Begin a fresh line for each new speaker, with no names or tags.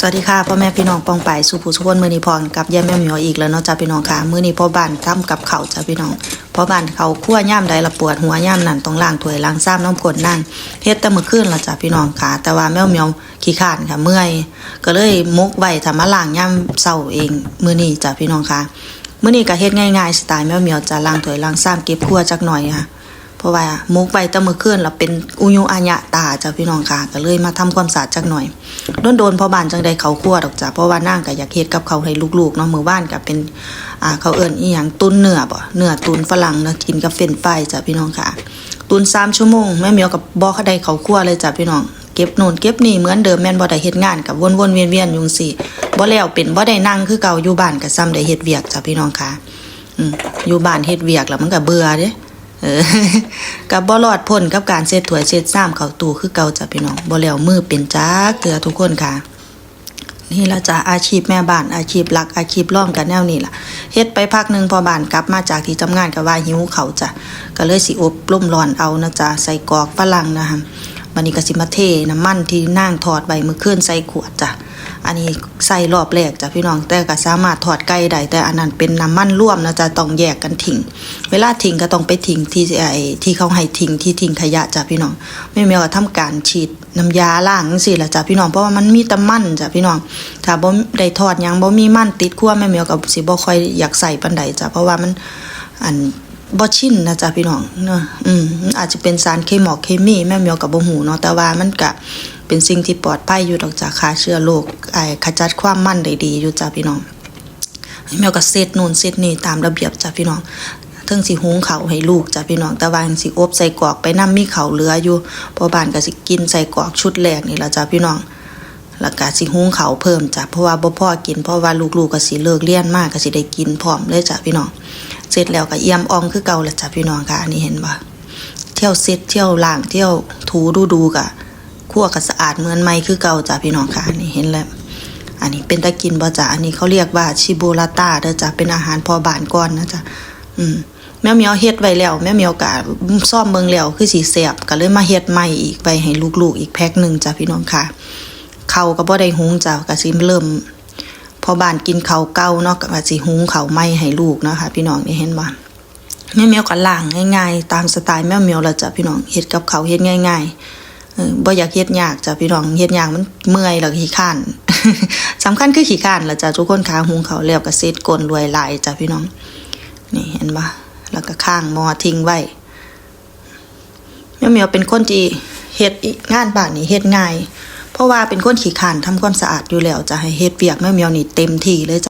สวัสดีค่ะพ่อแม่พี่น้องปองไปสุภูสุพนมือนีพรกับยายแม่เหมียวอีกแล้วเนาะจ้าพี่น้องค่ะมือนีพ่อบ้านทำกับเขาจ้าพี่น้องพ่อบ้านเขาคั่วย่ามใดละปวดหัวย่ามนั่นต้องล้างถวยล้างซ้ำน้ำกดนั่งเฮ็ดแต่มื้อคืนละจ้าพี่น้องค่ะ แต่ว่าแม่เหมียวขี้ขานค่ะเมื่อย ก็เลยมุกไว้ทำมาล้างย่ามเช้าเองมือนี้จ้าพี่น้องค่ะมือนี้ก็เฮ็ดง่ายๆสไตล์แม่เหมียวจะล้างถวยล้างซ้ำเก็บครัวจักหน่อยค่ะเพราะว่ามุกไปแตะมือเคลื่อนเราเป็นอุยุอาญะตาจ้ะพี่น้องค่ะ ก็เลยมาทำความสะอาดจักหน่อย โดนโดนพอบ้านจังใดเขาคั่วดอกจ้ะเพราะว่านั่งก็อยากเฮ็ดกับเขาให้ลูกๆเนาะมือบ้านก็เป็นอ่าเขาเอิ้นอีหยังตุนเนื้อบ่เนื้อตุนฝรั่งเนาะกินกับเฟรนฟรายจ้ะพี่น้องค่ะ ตุน3ชั่วโมงแม่เมียวกับบ่เขาได้เขาคั่วเลยจ้ะพี่น้องเก็บโน่นเก็บนี่เหมือนเดิมแม่นบ่ได้เฮ็ดงานกับวนๆเวียนๆอยู่จังซี่บ่แล้วเป็นบ่ได้นั่งคือเก่าอยู่บ้านก็ซ้ำได้เฮ็ดเวียกจ้ะพี่น้องค่ะอืมอยู่บ้านเฮ็ดเวียกแล้วมันก็เบื่อเด้ กับบอลอดพ่นกับการเช็ดถ้วยเช็ดซ้ำเข่าตู้คือเก่าจ้ะพี่น้องบ่แล้วมือเป็นจ้าเกลือทุกคนค่ะ นี่ละจ้ะอาชีพแม่บ้านอาชีพหลักอาชีพร่อมกันแนวนี้ล่ะเฮ็ดไปพักหนึ่งพอบ้านกลับมาจากที่ทำงานกับว่าหิวเขาจ้ะก็เลยสิอบร่มร้อนเอานะจ๊ะใส่กอกฝรั่งนะคะ วันนี้ก็สิมาเทน้ำมันที่นางทอดไว้มื้อคืนใส่ขวดจ้ะอันนี้ใส่รอบแรกจ้ะพี่น้องแต่ก็สามารถทอดไก่ได้แต่อันนั้นเป็นน้ำมันร่วมนะจ๊ะต้องแยกกันทิ้งเวลาทิ้งก็ต้องไปทิ้งที่ไอ้ที่เขาให้ทิ้งที่ทิ้งขยะจ้ะพี่น้อง ไม่ม้ว่าทำการฉีดน้ำยาล้างจังซี่ล่ะจ้ะพี่น้องเพราะว่ามันมีต่มันจ้ะพี่น้องถ้าบ่ได้ทอดยังบ่มีมันติดครัวแม่แมวก็สิบ่ค่อยอยากใส่ปานใดจ้ะเพราะว่ามันอัน บ่ชินนะจ๊ะพี่น้องเนาะอืมอาจจะเป็นสารเคมีเคมีแม่แมวก็บ่ฮู้เนาะแต่ว่ามันก็เป็นสิ่งที่ปลอดภัยอยู่ดอกจ้ะฆ่าเชื้อโรคไอ้ขจัดความมั่นได้ดีอยู่จ้ะพี่น้องแมวก็เซตนู่นเซตนี่ตามระเบียบจ้ะพี่น้องเทิงสิหุงเขาให้ลูกจ้ะพี่น้องแต่ว่าสิอบใส่กรอกไปนํมีเขาเหลืออยู่พอบ้านก็สิกินใส่กรอกชุดแรกนี่ละจ้ะพี่น้อง แล้วก็สิหุงเขาเพิ่มจ้ะเพราะว่าบ่พอกินเพราะว่าลูกๆก็สิเลิกเรียนมากก็สิได้กินพร้อมเลยจ้ะพี่น้องเสร็จแล้วก็เอี่ยมอ่องคือเก่าละจ้ะพี่น้องค่ะอันนี้เห็นบ่เที่ยวเซ็ตเที่ยวล้างเที่ยวถูดูดูกะคั่วก็สะอาดเหมือนใหม่คือเก่าจ้ะพี่น้องค่ะอันนี้เห็นแล้วอันนี้เป็นตะกินบ่จ้ะอันนี้เขาเรียกว่าชิโบลาต้าเด้อจ้ะเป็นอาหารพอบานก่อนนะจ๊ะอืมแม่เมียวเฮ็ดไว้แล้วแม่เมียวก็ซ่อมเบิ่งแล้วคือสิแซ่บก็เลยมาเฮ็ดใหม่อีกไปให้ลูกๆอีกแพ็คหนึงจ้ะพี่น้องค่ะ เขาก็บ่ได้หุงจ้ะก็สิเริ่ม พอบ้านกินเขาเก่าเนาะก็สิหุงเขาวใหม่ให้ลูกเนาะค่ะพี่น้องนี่เห็นบ่แม่เมียวก็ล้างง่ายๆ ตามสไตล์แม่เมียวล้วจ้ะพี่น้องเฮ็ดกับเขาเฮ็ดง่าย ๆบ่อยากเฮ็ดยากจ้ะพี่น้องเฮ็ดยากมันเมื่อยแล้วขี้ข้านสำคัญคือขี้ข้านละจ้ะทุกคนขาหุงเขาแล้วก็เสร็จกลนรวยหลายจ้ะพี่น้อง นี่เห็นปะแล้วก็ข้างมอทิ้งไว้แม่เมียวเป็นคนที่เฮ็ดงานบ้านนี่เฮ็ดง่าย เพราะว่าเป็นคนขี้ขานทำความสะอาดอยู่แล้วจะให้เฮ็ดเวียกแม่เมียวนี่เต็มที่เลยจ้ะ